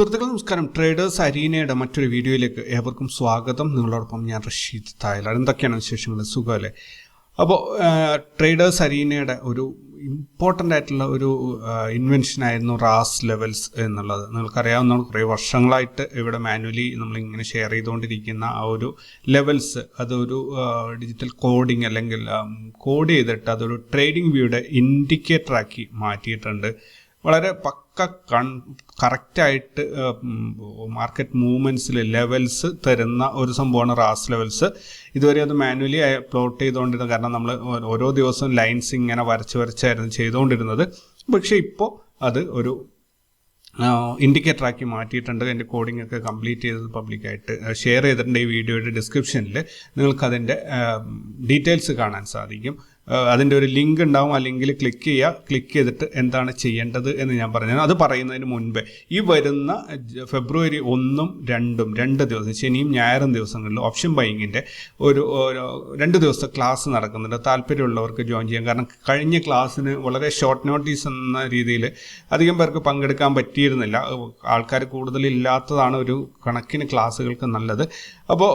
സുഹൃത്തുക്കളെ നമസ്കാരം. ട്രേഡേഴ്സ് അരീനയുടെ മറ്റൊരു വീഡിയോയിലേക്ക് ഏവർക്കും സ്വാഗതം. നിങ്ങളോടൊപ്പം ഞാൻ റഷീദ് തായലാണ് എന്തൊക്കെയാണ് വിശേഷങ്ങൾ സുഖമല്ലേ? അപ്പോൾ ട്രേഡേഴ്സ് അരീനയുടെ ഒരു ഇമ്പോർട്ടന്റ് ആയിട്ടുള്ള ഒരു ഇൻവെൻഷൻ ആയിരുന്നു റാസ് ലെവൽസ് എന്നുള്ളത്. നിങ്ങൾക്കറിയാവുന്ന കുറേ വർഷങ്ങളായിട്ട് ഇവിടെ മാനുവലി നമ്മളിങ്ങനെ ഷെയർ ചെയ്തുകൊണ്ടിരിക്കുന്ന ആ ഒരു ലെവൽസ് അതൊരു ഡിജിറ്റൽ കോഡിംഗ് അല്ലെങ്കിൽ കോഡ് ചെയ്തിട്ട് അതൊരു ട്രേഡിംഗ് വ്യൂയുടെ ഇൻഡിക്കേറ്ററാക്കി മാറ്റിയിട്ടുണ്ട്. വളരെ പക്ക കൺ കറക്റ്റായിട്ട് മാർക്കറ്റ് മൂവ്മെന്റ്സിൽ ലെവൽസ് തരുന്ന ഒരു സംഭവമാണ് റാസ് ലെവൽസ് ഇതുവരെ അത് മാനുവലി പ്ലോട്ട് ചെയ്തുകൊണ്ടിരുന്നത് കാരണം നമ്മൾ ഓരോ ദിവസവും ലൈൻസ് ഇങ്ങനെ വരച്ച് വരച്ചായിരുന്നു ചെയ്തുകൊണ്ടിരുന്നത് പക്ഷേ ഇപ്പോൾ അത് ഒരു ഇൻഡിക്കേറ്റർ ആക്കി മാറ്റിയിട്ടുണ്ട്. എന്റെ കോഡിംഗ് ഒക്കെ കംപ്ലീറ്റ് ചെയ്തത് പബ്ലിക്കായിട്ട് ഷെയർ ചെയ്തിട്ടുണ്ട് ഈ വീഡിയോയുടെ ഡിസ്ക്രിപ്ഷനിൽ നിങ്ങൾക്ക് അതിന്റെ ഡീറ്റെയിൽസ് കാണാൻ സാധിക്കും. അതിന്റെ ഒരു ലിങ്ക് ഉണ്ടാവും. ആ ലിങ്കിൽ ക്ലിക്ക് ചെയ്യുക. ക്ലിക്ക് ചെയ്തിട്ട് എന്താണ് ചെയ്യേണ്ടത് എന്ന് ഞാൻ പറഞ്ഞു. അത് പറയുന്നതിന് മുൻപേ ഈ വരുന്ന ഫെബ്രുവരി ഒന്നും രണ്ടും രണ്ട് ദിവസം ശനിയും ഞായറും ദിവസങ്ങളിൽ ഓപ്ഷൻ ബൈങ്ങിന്റെ ഒരു രണ്ട് ദിവസത്തെ ക്ലാസ് നടക്കുന്നുണ്ട്. താല്പര്യമുള്ളവർക്ക് ജോയിൻ ചെയ്യാം. കാരണം കഴിഞ്ഞ ക്ലാസ്സിന് വളരെ ഷോർട്ട് നോട്ടീസ് എന്ന രീതിയിൽ അധികം പേർക്ക് പങ്കെടുക്കാൻ പറ്റിയിരുന്നില്ല. ആൾക്കാർ കൂടുതലില്ലാത്തതാണ് ഒരു കണക്കിന് ക്ലാസ്സുകൾക്ക് നല്ലത്. അപ്പോൾ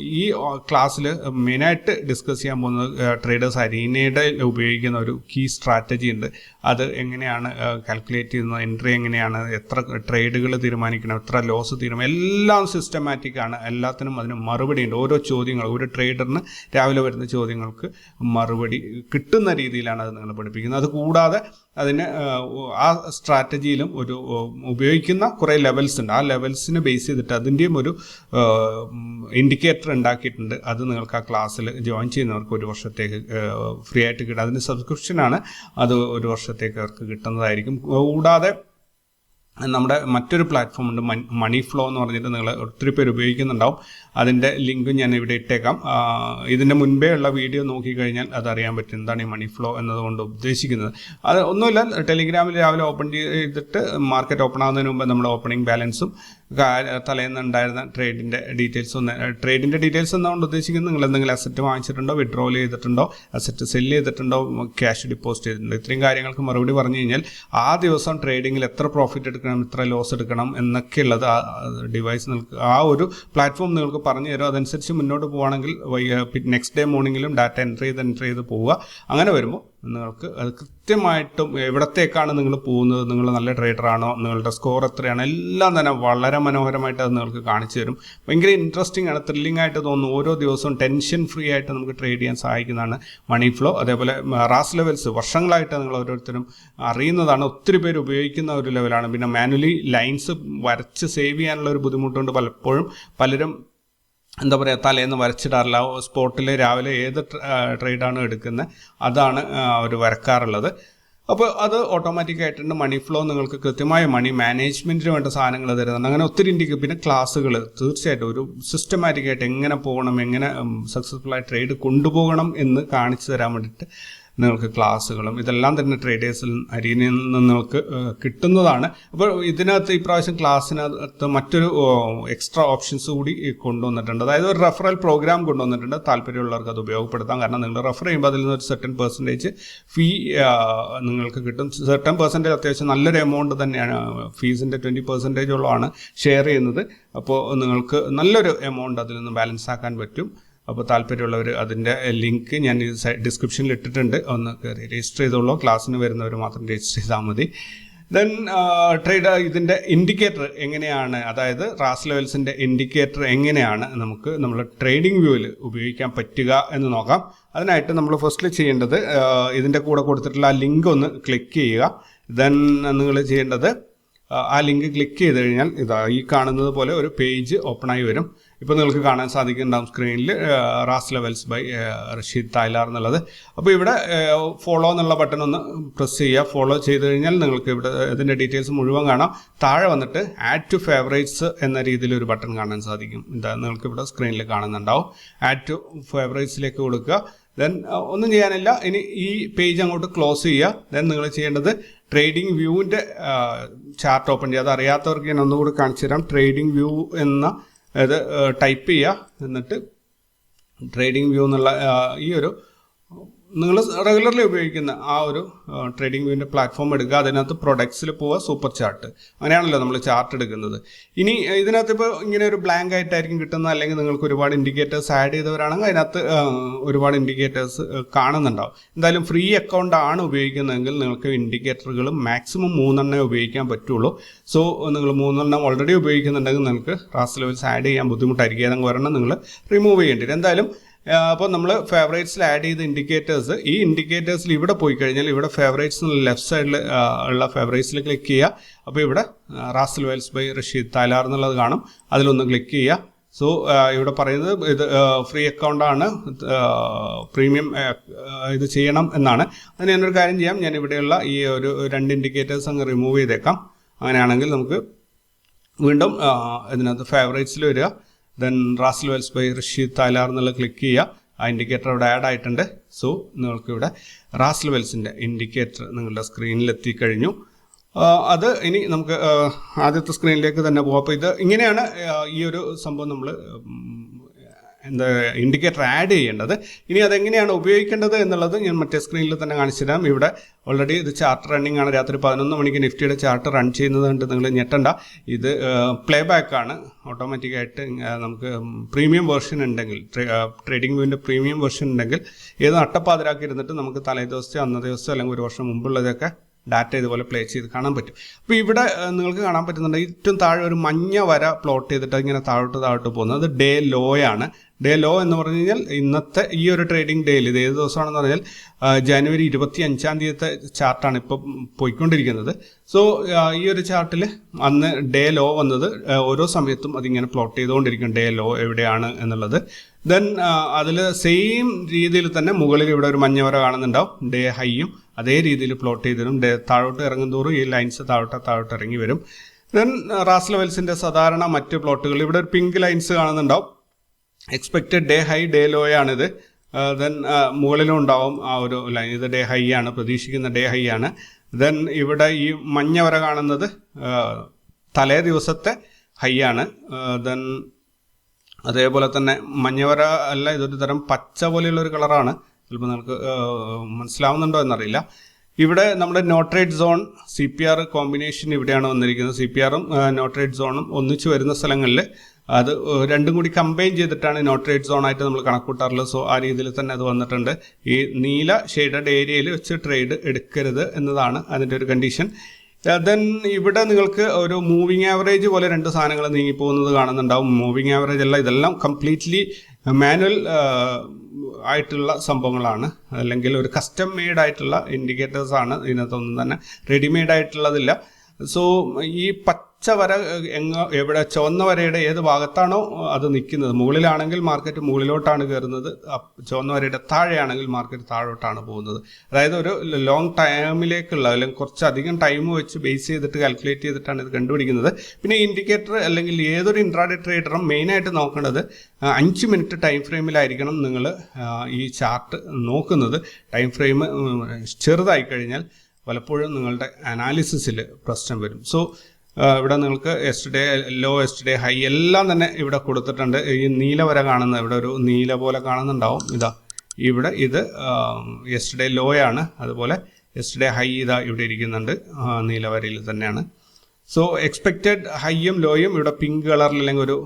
ഈ ക്ലാസ്സിൽ മെയിനായിട്ട് ഡിസ്കസ് ചെയ്യാൻ പോകുന്നത് ട്രേഡേഴ്സ് സരീനയുടെ ഉപയോഗിക്കുന്ന ഒരു കീ സ്ട്രാറ്റജി ഉണ്ട്. അത് എങ്ങനെയാണ് കാൽക്കുലേറ്റ് ചെയ്യുന്നത് എൻട്രി എങ്ങനെയാണ് എത്ര ട്രേഡുകൾ തീരുമാനിക്കണം എത്ര ലോസ് തീരുമാനം എല്ലാം സിസ്റ്റമാറ്റിക് ആണ്. എല്ലാത്തിനും അതിന് മറുപടി ഉണ്ട്. ഓരോ ചോദ്യങ്ങൾ ഒരു ട്രേഡറിന് രാവിലെ വരുന്ന ചോദ്യങ്ങൾക്ക് മറുപടി കിട്ടുന്ന രീതിയിലാണ് അത് നിങ്ങൾ പഠിപ്പിക്കുന്നത്. അത് കൂടാതെ അതിന് ആ സ്ട്രാറ്റജിയിലും ഒരു ഉപയോഗിക്കുന്ന കുറേ ലെവൽസ് ഉണ്ട്. ആ ലെവൽസിനെ ബേസ് ചെയ്തിട്ട് അതിന്റെയും ഒരു ഇൻഡിക്കേറ്റർ ഉണ്ടാക്കിയിട്ടുണ്ട്. അത് നിങ്ങൾക്ക് ആ ക്ലാസ്സിൽ ജോയിൻ ചെയ്യുന്നവർക്ക് ഒരു വർഷത്തേക്ക് ഫ്രീ ആയിട്ട് കിട്ടും. അതിന് സബ്സ്ക്രിപ്ഷനാണ് അത് ഒരു വർഷത്തേക്ക് അവർക്ക് കിട്ടുന്നതായിരിക്കും. കൂടാതെ നമ്മുടെ മറ്റൊരു പ്ലാറ്റ്ഫോം ഉണ്ട് മണി ഫ്ലോ എന്ന് പറഞ്ഞിട്ട് നിങ്ങൾ ഒത്തിരി പേര് ഉപയോഗിക്കുന്നുണ്ടാവും. അതിന്റെ ലിങ്ക് ഞാൻ ഇവിടെ ഇട്ടേക്കാം. ഇതിന്റെ മുൻപേ ഉള്ള വീഡിയോ നോക്കിക്കഴിഞ്ഞാൽ അതറിയാൻ പറ്റും എന്താണ് ഈ മണി ഫ്ലോ എന്നതുകൊണ്ട് ഉദ്ദേശിക്കുന്നത്. അത് ഒന്നുമില്ല ടെലിഗ്രാമിൽ രാവിലെ ഓപ്പൺ ചെയ്തിട്ട് മാർക്കറ്റ് ഓപ്പൺ ആകുന്നതിന് മുമ്പ് നമ്മുടെ ഓപ്പണിംഗ് ബാലൻസും തലേന്ന് ഉണ്ടായിരുന്ന ട്രേഡിന്റെ ഡീറ്റെയിൽസ് ഒന്ന് ട്രേഡിന്റെ ഡീറ്റെയിൽസ് എന്നുകൊണ്ട് ഉദ്ദേശിക്കുന്നത് നിങ്ങൾ എന്തെങ്കിലും അസറ്റ് വാങ്ങിച്ചിട്ടുണ്ടോ വിഡ്രോൾ ചെയ്തിട്ടുണ്ടോ അസറ്റ് സെല്ല് ചെയ്തിട്ടുണ്ടോ ക്യാഷ് ഡിപ്പോസിറ്റ് ചെയ്തിട്ടുണ്ടോ ഇത്രയും കാര്യങ്ങൾക്ക് മറുപടി പറഞ്ഞു കഴിഞ്ഞാൽ ആ ദിവസം ട്രേഡിങ്ങിൽ എത്ര പ്രോഫിറ്റ് എടുക്കണം എത്ര ലോസ് എടുക്കണം എന്നൊക്കെയുള്ളത് ആ ഡിവൈസ് നിങ്ങൾക്ക് ആ ഒരു പ്ലാറ്റ്ഫോം നിങ്ങൾക്ക് പറഞ്ഞു തരും. അതനുസരിച്ച് മുന്നോട്ട് പോവുകയാണെങ്കിൽ നെക്സ്റ്റ് ഡേ മോർണിംഗിലും ഡാറ്റ എൻട്രി ചെയ്ത് എൻട്രി ചെയ്ത് പോവുക. അങ്ങനെ വരുമ്പോൾ നിങ്ങൾക്ക് അത് കൃത്യമായിട്ടും എവിടത്തേക്കാണ് നിങ്ങൾ പോകുന്നത് നിങ്ങൾ നല്ല ട്രേഡറാണോ നിങ്ങളുടെ സ്കോർ എത്രയാണ് എല്ലാം തന്നെ വളരെ മനോഹരമായിട്ട് അത് നിങ്ങൾക്ക് കാണിച്ചു തരും. ഭയങ്കര ഇൻട്രസ്റ്റിംഗ് ആണ് ത്രില്ലിംഗ് ആയിട്ട് തോന്നുന്നു. ഓരോ ദിവസവും ടെൻഷൻ ഫ്രീ ആയിട്ട് നമുക്ക് ട്രേഡ് ചെയ്യാൻ സഹായിക്കുന്നതാണ് മണി ഫ്ലോ അതേപോലെ റാസ് ലെവൽസ് വർഷങ്ങളായിട്ട് നിങ്ങൾ ഓരോരുത്തരും അറിയുന്നതാണ്. ഒത്തിരി പേര് ഉപയോഗിക്കുന്ന ഒരു ലെവലാണ് പിന്നെ മാനുവലി ലൈൻസ് വരച്ച് സേവ് ചെയ്യാനുള്ള ഒരു ബുദ്ധിമുട്ടുണ്ട് പലപ്പോഴും. പലരും എന്താ പറയുക തലേന്ന് വരച്ചിടാറില്ല. സ്പോട്ടിൽ രാവിലെ ഏത് ട്രേഡാണ് എടുക്കുന്നത് അതാണ് അവർ വരക്കാറുള്ളത്. അപ്പോൾ അത് ഓട്ടോമാറ്റിക് ആയിട്ടുണ്ട്. മണി ഫ്ലോ നിങ്ങൾക്ക് കൃത്യമായ മണി മാനേജ്മെന്റിന് വേണ്ട സാധനങ്ങൾ തരുന്നുണ്ട്. അങ്ങനെ ഒത്തിരി ഇന്ത്യയ്ക്ക് പിന്നെ ക്ലാസ്സുകൾ തീർച്ചയായിട്ടും ഒരു സിസ്റ്റമാറ്റിക് ആയിട്ട് എങ്ങനെ പോകണം എങ്ങനെ സക്സസ്ഫുൾ ആയി ട്രേഡ് കൊണ്ടുപോകണം എന്ന് കാണിച്ചു തരാൻ വേണ്ടിയിട്ട് നിങ്ങൾക്ക് ക്ലാസ്സുകളും ഇതെല്ലാം തന്നെ ട്രേഡേഴ്സിൽ അരീനയിൽ നിന്ന് നിങ്ങൾക്ക് കിട്ടുന്നതാണ്. അപ്പോൾ ഇതിനകത്ത് ഇപ്രാവശ്യം ക്ലാസ്സിനകത്ത് മറ്റൊരു എക്സ്ട്രാ ഓപ്ഷൻസ് കൂടി കൊണ്ടുവന്നിട്ടുണ്ട്. അതായത് ഒരു റെഫറൽ പ്രോഗ്രാം കൊണ്ടുവന്നിട്ടുണ്ട്. താല്പര്യമുള്ളവർക്ക് അത് ഉപയോഗപ്പെടുത്താം. കാരണം നിങ്ങൾ റെഫർ ചെയ്യുമ്പോൾ അതിൽ നിന്ന് ഒരു സെർട്ടൻ പെർസെന്റേജ് ഫീ നിങ്ങൾക്ക് കിട്ടും. സെർട്ടൻ പെർസെന്റേജ് അത്യാവശ്യം നല്ലൊരു എമൗണ്ട് തന്നെയാണ്. ഫീസിന്റെ ട്വന്റി പെർസെന്റേജോളമാണ് ഷെയർ ചെയ്യുന്നത്. അപ്പോൾ നിങ്ങൾക്ക് നല്ലൊരു എമൗണ്ട് അതിൽ നിന്ന് ബാലൻസ് ആക്കാൻ പറ്റും. അപ്പോൾ താല്പര്യമുള്ളവർ അതിന്റെ ലിങ്ക് ഞാൻ ഡിസ്ക്രിപ്ഷനിൽ ഇട്ടിട്ടുണ്ട്. ഒന്ന് കയറി രജിസ്റ്റർ ചെയ്തോളൂ. ക്ലാസ്സിന് വരുന്നവർ മാത്രം രജിസ്റ്റർ ചെയ്താൽ മതി. ദെൻ ട്രേഡ് ഇതിന്റെ ഇൻഡിക്കേറ്റർ എങ്ങനെയാണ്? അതായത് റാസ് ലെവൽസിന്റെ ഇൻഡിക്കേറ്റർ എങ്ങനെയാണ് നമുക്ക് നമ്മൾ ട്രേഡിംഗ് വ്യൂവിൽ ഉപയോഗിക്കാൻ പറ്റുക എന്ന് നോക്കാം. അതിനായിട്ട് നമ്മൾ ഫസ്റ്റിൽ ചെയ്യേണ്ടത് ഇതിന്റെ കൂടെ കൊടുത്തിട്ടുള്ള ആ ലിങ്ക് ഒന്ന് ക്ലിക്ക് ചെയ്യുക. ദെൻ നിങ്ങൾ ചെയ്യേണ്ടത് ആ ലിങ്ക് ക്ലിക്ക് ചെയ്ത് കഴിഞ്ഞാൽ ഇതാ ഈ കാണുന്നത് പോലെ ഒരു പേജ് ഓപ്പണായി വരും. ഇപ്പോൾ നിങ്ങൾക്ക് കാണാൻ സാധിക്കുന്നുണ്ടാവും സ്ക്രീനിൽ റാസ് ലെവൽസ് ബൈ റഷീദ് തായ്ലാർ എന്നുള്ളത്. അപ്പോൾ ഇവിടെ ഫോളോ എന്നുള്ള ബട്ടൺ ഒന്ന് പ്രസ് ചെയ്യുക. ഫോളോ ചെയ്ത് കഴിഞ്ഞാൽ നിങ്ങൾക്ക് ഇവിടെ ഇതിന്റെ ഡീറ്റെയിൽസ് മുഴുവൻ കാണാം. താഴെ വന്നിട്ട് ആഡ് ടു ഫേവറേറ്റ്സ് എന്ന രീതിയിൽ ഒരു ബട്ടൺ കാണാൻ സാധിക്കും. എന്താ നിങ്ങൾക്ക് ഇവിടെ സ്ക്രീനിൽ കാണുന്നുണ്ടാവും. ആഡ് ടു ഫേവറേറ്റ്സിലേക്ക് കൊടുക്കുക. ദെൻ ഒന്നും ചെയ്യാനില്ല. ഇനി ഈ പേജ് അങ്ങോട്ട് ക്ലോസ് ചെയ്യുക. ദെൻ നിങ്ങൾ ചെയ്യേണ്ടത് ട്രേഡിംഗ് വ്യൂവിന്റെ ചാർട്ട് ഓപ്പൺ ചെയ്യുക. അത് അറിയാത്തവർക്ക് ഞാൻ ഒന്നുകൂടി കാണിച്ചു തരാം. ട്രേഡിംഗ് വ്യൂ എന്ന ഇത് ടൈപ്പ് ചെയ്യുക. എന്നിട്ട് ട്രേഡിംഗ് വ്യൂ എന്നുള്ള ഈ ഒരു നിങ്ങൾ റെഗുലർലി ഉപയോഗിക്കുന്ന ആ ഒരു ട്രേഡിംഗ് വ്യൂവിന്റെ പ്ലാറ്റ്ഫോം എടുക്കുക. അതിനകത്ത് പ്രൊഡക്ട്സിൽ പോവുക സൂപ്പർ ചാർട്ട് അങ്ങനെയാണല്ലോ നമ്മൾ ചാർട്ട് എടുക്കുന്നത്. ഇനി ഇതിനകത്ത് ഇപ്പോൾ ഇങ്ങനെ ഒരു ബ്ലാങ്ക് ആയിട്ടായിരിക്കും കിട്ടുന്നത്. അല്ലെങ്കിൽ നിങ്ങൾക്ക് ഒരുപാട് ഇൻഡിക്കേറ്റേഴ്സ് ആഡ് ചെയ്തവരാണെങ്കിൽ അതിനകത്ത് ഒരുപാട് ഇൻഡിക്കേറ്റേഴ്സ് കാണുന്നുണ്ടാവും. എന്തായാലും ഫ്രീ അക്കൗണ്ട് ആണ് ഉപയോഗിക്കുന്നതെങ്കിൽ നിങ്ങൾക്ക് ഇൻഡിക്കേറ്ററുകൾ മാക്സിമം മൂന്നെണ്ണേ ഉപയോഗിക്കാൻ പറ്റുള്ളൂ. സോ നിങ്ങൾ മൂന്നെണ്ണം ഓൾറെഡി ഉപയോഗിക്കുന്നുണ്ടെങ്കിൽ നിങ്ങൾക്ക് റാസ് ലെവൽസ് ആഡ് ചെയ്യാൻ ബുദ്ധിമുട്ടായിരിക്കും. ഏതെങ്കിലും ഒരെണ്ണം നിങ്ങൾ റിമൂവ് ചെയ്യേണ്ടി വരും. എന്തായാലും അപ്പോൾ നമ്മൾ ഫേവറേറ്റ്സിൽ ആഡ് ചെയ്ത ഇൻഡിക്കേറ്റേഴ്സ് ഈ ഇൻഡിക്കേറ്റേഴ്സിൽ ഇവിടെ പോയി കഴിഞ്ഞാൽ ഇവിടെ ഫേവറേറ്റ്സ് ലെഫ്റ്റ് സൈഡിൽ ഉള്ള ഫേവറേറ്റ്സിൽ ക്ലിക്ക് ചെയ്യുക അപ്പോൾ ഇവിടെ റാസൽ വെൽസ് ബൈ റഷീദ് തലാർ എന്നുള്ളത് കാണും. അതിലൊന്ന് ക്ലിക്ക് ചെയ്യുക സോ ഇവിടെ പറയുന്നത് ഇത് ഫ്രീ അക്കൗണ്ടാണ് പ്രീമിയം ഇത് ചെയ്യണം എന്നാണ്. അതിന് ഞാനൊരു കാര്യം ചെയ്യാം. ഞാൻ ഇവിടെയുള്ള ഈ ഒരു രണ്ട് ഇൻഡിക്കേറ്റേഴ്സ് അങ്ങ് റിമൂവ് ചെയ്തേക്കാം. അങ്ങനെയാണെങ്കിൽ നമുക്ക് വീണ്ടും ഇതിനകത്ത് ഫേവറേറ്റ്സിൽ വരിക. Then Rasal Wells by Rasheed Talar എന്നുള്ള ക്ലിക്ക് ചെയ്യുക. ആ ഇൻഡിക്കേറ്റർ ഇവിടെ ആഡ് ആയിട്ടുണ്ട്. സോ നിങ്ങൾക്ക് ഇവിടെ റാസൽ വെൽസിന്റെ ഇൻഡിക്കേറ്റർ നിങ്ങളുടെ സ്ക്രീനിൽ എത്തിക്കഴിഞ്ഞു ആ, അത് ഇനി നമുക്ക് ആദ്യത്തെ സ്ക്രീനിലേക്ക് തന്നെ പോകാം അപ്പോൾ ഇത് ഇങ്ങനെയാണ് ഈ ഒരു സംഭവം നമ്മൾ എന്താ ഇൻഡിക്കേറ്റർ ആഡ് ചെയ്യേണ്ടത്. ഇനി അതെങ്ങനെയാണ് ഉപയോഗിക്കേണ്ടത് എന്നുള്ളത് ഞാൻ മറ്റേ സ്ക്രീനിൽ തന്നെ കാണിച്ചു തരാം ഇവിടെ ഓൾറെഡി ഇത് ചാർട്ട് റണ്ണിംഗ് ആണ്. രാത്രി പതിനൊന്ന് മണിക്ക് നിഫ്റ്റിയുടെ ചാർട്ട് റൺ ചെയ്യുന്നത് കണ്ട് നിങ്ങൾ ഞെട്ടണ്ട. ഇത് പ്ലേ ബാക്ക് ആണ്. ഓട്ടോമാറ്റിക്കായിട്ട് നമുക്ക് പ്രീമിയം വേർഷൻ ഉണ്ടെങ്കിൽ ട്രേഡിംഗ് വ്യൂവിന്റെ പ്രീമിയം വേർഷൻ ഉണ്ടെങ്കിൽ ഏത് അട്ടപ്പാതിരാക്കി ഇരുന്നിട്ട് നമുക്ക് തലേ ദിവസത്തെ അന്നത്തെ ദിവസം അല്ലെങ്കിൽ ഒരു വർഷം മുമ്പുള്ളതൊക്കെ ഡാറ്റ ഇതുപോലെ പ്ലേ ചെയ്ത് കാണാൻ പറ്റും. അപ്പോൾ ഇവിടെ നിങ്ങൾക്ക് കാണാൻ പറ്റുന്നുണ്ട് ഏറ്റവും താഴെ ഒരു മഞ്ഞ വര പ്ലോട്ട് ചെയ്തിട്ട് ഇങ്ങനെ താഴോട്ട് താഴോട്ട് പോകുന്നത് അത് ഡേ ലോ ആണ്. ഡേ ലോ എന്ന് പറഞ്ഞു കഴിഞ്ഞാൽ ഇന്നത്തെ ഈ ഒരു ട്രേഡിംഗ് ഡേയിൽ ഇത് ഏത് ദിവസമാണെന്ന് പറഞ്ഞാൽ ജനുവരി ഇരുപത്തി അഞ്ചാം തീയതിത്തെ ചാർട്ടാണ് ഇപ്പോൾ പോയിക്കൊണ്ടിരിക്കുന്നത്. സോ ഈ ഒരു ചാർട്ടിൽ അന്ന് ഡേ ലോ വന്നത് ഓരോ സമയത്തും അതിങ്ങനെ പ്ലോട്ട് ചെയ്തുകൊണ്ടിരിക്കും ഡേ ലോ എവിടെയാണ് എന്നുള്ളത്. ദെൻ അതിൽ സെയിം രീതിയിൽ തന്നെ മുകളിൽ ഇവിടെ ഒരു മഞ്ഞവര കാണുന്നുണ്ടാവും ഡേ ഹൈയും. അതേ രീതിയിൽ പ്ലോട്ട് ചെയ്തിരും ഡേ താഴോട്ട് ഇറങ്ങും തോറും ഈ ലൈൻസ് താഴോട്ട് താഴോട്ട് ഇറങ്ങി വരും. ദെൻ റാസ് ലെവൽസിന്റെ സാധാരണ മറ്റ് പ്ലോട്ടുകൾ ഇവിടെ ഒരു പിങ്ക് ലൈൻസ് കാണുന്നുണ്ടാവും. Expected day high day low ആണിത്. ദെൻ മുകളിലും ഉണ്ടാവും ആ ഒരു ലൈൻ ഇത് ഡേ ഹൈ ആണ് പ്രതീക്ഷിക്കുന്ന ഡേ ഹൈ ആണ്. ദെൻ ഇവിടെ ഈ മഞ്ഞ വര കാണുന്നത് തലേ ദിവസത്തെ ഹൈ ആണ്. ദെൻ അതേപോലെ തന്നെ മഞ്ഞവര അല്ല ഇതൊരു തരം പച്ച പോലെയുള്ള ഒരു കളറാണ് ചിലപ്പോൾ നിങ്ങൾക്ക് മനസ്സിലാവുന്നുണ്ടോ എന്നറിയില്ല. ഇവിടെ നമ്മുടെ no trade zone C P R combination ഇവിടെയാണ് വന്നിരിക്കുന്നത്. സി പി ആറും നോട്രേറ്റ് സോണും ഒന്നിച്ചു വരുന്ന സ്ഥലങ്ങളിൽ അത് രണ്ടും കൂടി കമ്പൈൻ ചെയ്തിട്ടാണ് നോട്രേറ്റ് സോൺ ആയിട്ട് നമ്മൾ കണക്കൂട്ടാറുള്ളത്. സോ ആ രീതിയിൽ തന്നെ അത് വന്നിട്ടുണ്ട്. ഈ നീല ഷെയ്ഡഡ് ഏരിയയിൽ വെച്ച് ട്രേഡ് എടുക്കരുത് എന്നതാണ് അതിന്റെ ഒരു കണ്ടീഷൻ ദെൻ ഇവിടെ നിങ്ങൾക്ക് ഒരു മൂവിങ് ആവറേജ് പോലെ രണ്ട് സാധനങ്ങൾ നീങ്ങിപ്പോകുന്നത് കാണുന്നുണ്ടാവും. മൂവിങ് ആവറേജ് അല്ല ഇതെല്ലാം കംപ്ലീറ്റ്ലി മാനുവൽ ആയിട്ടുള്ള സംഭവങ്ങളാണ്. അല്ലെങ്കിൽ ഒരു കസ്റ്റം മെയ്ഡ് ആയിട്ടുള്ള ഇൻഡിക്കേറ്റേഴ്സ് ആണ് ഇതിനകത്തൊന്നും തന്നെ. റെഡിമെയ്ഡ് ആയിട്ടുള്ളതില്ല. സോ ഈ പച്ച വര എങ്ങ എവിടെ ചുവന്ന വരയുടെ ഏത് ഭാഗത്താണോ അത് നിൽക്കുന്നത്. മുകളിലാണെങ്കിൽ മാർക്കറ്റ് മുകളിലോട്ടാണ് കയറുന്നത്. ചുവന്ന വരയുടെ താഴെയാണെങ്കിൽ മാർക്കറ്റ് താഴോട്ടാണ് പോകുന്നത്. അതായത് ഒരു ലോങ് ടൈമിലേക്കുള്ള അല്ലെങ്കിൽ കുറച്ചധികം ടൈം വെച്ച് ബേസ് ചെയ്തിട്ട് കാൽക്കുലേറ്റ് ചെയ്തിട്ടാണ് ഇത് കണ്ടുപിടിക്കുന്നത്. പിന്നെ ഇൻഡിക്കേറ്റർ അല്ലെങ്കിൽ ഏതൊരു ഇൻട്രാഡേ ട്രേഡറും മെയിനായിട്ട് നോക്കേണ്ടത് അഞ്ച് മിനിറ്റ് ടൈം ഫ്രെയിമിലായിരിക്കണം നിങ്ങൾ ഈ ചാർട്ട് നോക്കുന്നത്. ടൈം ഫ്രെയിം ചെറുതായി കഴിഞ്ഞാൽ പലപ്പോഴും നിങ്ങളുടെ അനാലിസിസിൽ പ്രശ്നം വരും. സോ ഇവിടെ നിങ്ങൾക്ക് എസ്റ്റർഡേ ലോ എസ്റ്റർഡേ ഹൈ എല്ലാം തന്നെ ഇവിടെ കൊടുത്തിട്ടുണ്ട്. ഈ നീല വര കാണുന്ന ഇവിടെ ഒരു നീല പോലെ കാണുന്നുണ്ടാവും. ഇതാ ഇവിടെ ഇത് എസ്റ്റർഡേ ലോ ആണ്. അതുപോലെ എസ്റ്റർഡേ ഹൈ ഇതാ ഇവിടെ ഇരിക്കുന്നുണ്ട്. നീല വരയിൽ തന്നെയാണ്. സോ എക്സ്പെക്റ്റഡ് ഹൈയും ലോയും ഇവിടെ പിങ്ക് കളറിൽ അല്ലെങ്കിൽ ഒരു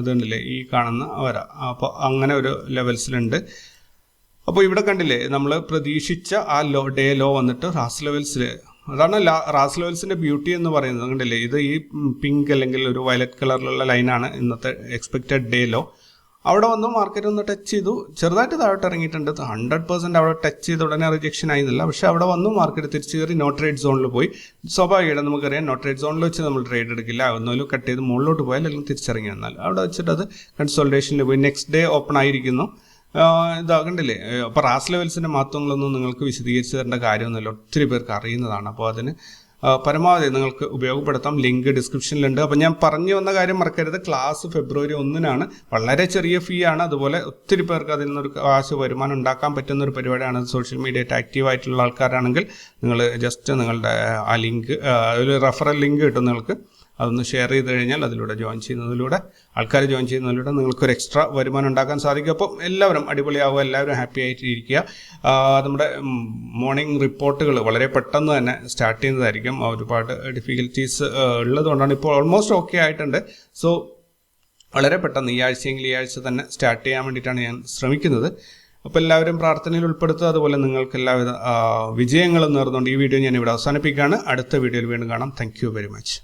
ഇതുണ്ടല്ലേ ഈ കാണുന്ന വര. അപ്പോൾ അങ്ങനെ ഒരു ലെവൽസിലുണ്ട് അപ്പോൾ ഇവിടെ കണ്ടില്ലേ നമ്മൾ പ്രതീക്ഷിച്ച ആ ലോ ഡേ ലോ വന്നിട്ട് റാസ് ലെവൽസിൽ അതാണ് ലാ- റാസ് ലെവൽസിന്റെ ബ്യൂട്ടി എന്ന് പറയുന്നത്. കണ്ടില്ലേ? ഇത് ഈ പിങ്ക് അല്ലെങ്കിൽ ഒരു വയലറ്റ് കളറിലുള്ള ലൈനാണ് ഇന്നത്തെ എക്സ്പെക്റ്റഡ് ഡേ ലോ. അവിടെ വന്ന് മാർക്കറ്റ് ഒന്ന് ടച്ച് ചെയ്തു. ചെറുതായിട്ട് താഴോട്ട് ഇറങ്ങിയിട്ടുണ്ട്. ഹൺഡ്രഡ് പെർസെന്റ് അവിടെ ടച്ച് ചെയ്ത ഉടനെ റിജക്ഷൻ ആയിരുന്നില്ല. പക്ഷേ അവിടെ വന്നു മാർക്കറ്റ് തിരിച്ചു കയറി നോ ട്രേഡ് സോണിൽ പോയി. സ്വാഭാവികമായിട്ട് നമുക്കറിയാം നോ ട്രേഡ് സോണിൽ വെച്ച് നമ്മൾ ട്രേഡ് എടുക്കില്ല. ഒന്നുമല്ലോ കട്ട് ചെയ്ത് മുകളിലോട്ട് പോയാൽ അല്ലെങ്കിൽ തിരിച്ചിറങ്ങി വന്നാൽ. അവിടെ വെച്ചിട്ട് അത് കൺസോൾട്ടേഷനിൽ പോയി. നെക്സ്റ്റ് ഡേ ഓപ്പൺ ആയിരിക്കുന്നു. ഇതാ കണ്ടില്ലേ? അപ്പോൾ റാസ് ലെവൽസിന്റെ മഹത്വങ്ങളൊന്നും നിങ്ങൾക്ക് വിശദീകരിച്ച് തരേണ്ട കാര്യമൊന്നുമില്ല. ഒത്തിരി പേർക്ക് അറിയുന്നതാണ്. അപ്പോൾ അതിന് പരമാവധി നിങ്ങൾക്ക് ഉപയോഗപ്പെടുത്താം. ലിങ്ക് ഡിസ്ക്രിപ്ഷനിലുണ്ട്. അപ്പോൾ ഞാൻ പറഞ്ഞു വന്ന കാര്യം മറക്കരുത്. ക്ലാസ് ഫെബ്രുവരി ഒന്നിനാണ്. വളരെ ചെറിയ ഫീ ആണ്. അതുപോലെ ഒത്തിരി പേർക്ക് അതിൽ നിന്നൊരു കാശ് വരുമാനം ഉണ്ടാക്കാൻ പറ്റുന്ന ഒരു പരിപാടിയാണ്. സോഷ്യൽ മീഡിയ ആക്റ്റീവ് ആയിട്ടുള്ള ആൾക്കാരാണെങ്കിൽ നിങ്ങൾ ജസ്റ്റ് നിങ്ങളുടെ ആ ലിങ്ക് ഒരു റെഫറൽ ലിങ്ക് കിട്ടും നിങ്ങൾക്ക്. അതൊന്ന് ഷെയർ ചെയ്ത് കഴിഞ്ഞാൽ അതിലൂടെ ജോയിൻ ചെയ്യുന്നതിലൂടെ ആൾക്കാർ ജോയിൻ ചെയ്യുന്നതിലൂടെ നിങ്ങൾക്കൊരു എക്സ്ട്രാ വരുമാനം ഉണ്ടാക്കാൻ സാധിക്കും. അപ്പം എല്ലാവരും അടിപൊളിയാവുക എല്ലാവരും ഹാപ്പി ആയിട്ട് ഇരിക്കുക നമ്മുടെ മോർണിംഗ് റിപ്പോർട്ടുകൾ വളരെ പെട്ടെന്ന് തന്നെ സ്റ്റാർട്ട് ചെയ്യുന്നതായിരിക്കും. ഒരുപാട് ഡിഫിക്കൽറ്റീസ് ഉള്ളതുകൊണ്ടാണ് ഇപ്പോൾ ഓൾമോസ്റ്റ് ഓക്കെ ആയിട്ടുണ്ട്. സോ വളരെ പെട്ടെന്ന് ഈ ആഴ്ചയെങ്കിൽ ഈ ആഴ്ച തന്നെ സ്റ്റാർട്ട് ചെയ്യാൻ വേണ്ടിയിട്ടാണ് ഞാൻ ശ്രമിക്കുന്നത്. അപ്പോൾ എല്ലാവരും പ്രാർത്ഥനയിൽ ഉൾപ്പെടുത്തുക. അതുപോലെ നിങ്ങൾക്ക് എല്ലാവിധ വിജയങ്ങളും നേർന്നുകൊണ്ട് ഈ വീഡിയോ ഞാൻ ഇവിടെ അവസാനിപ്പിക്കുകയാണ്. അടുത്ത വീഡിയോയിൽ വീണ്ടും കാണാം. Thank very much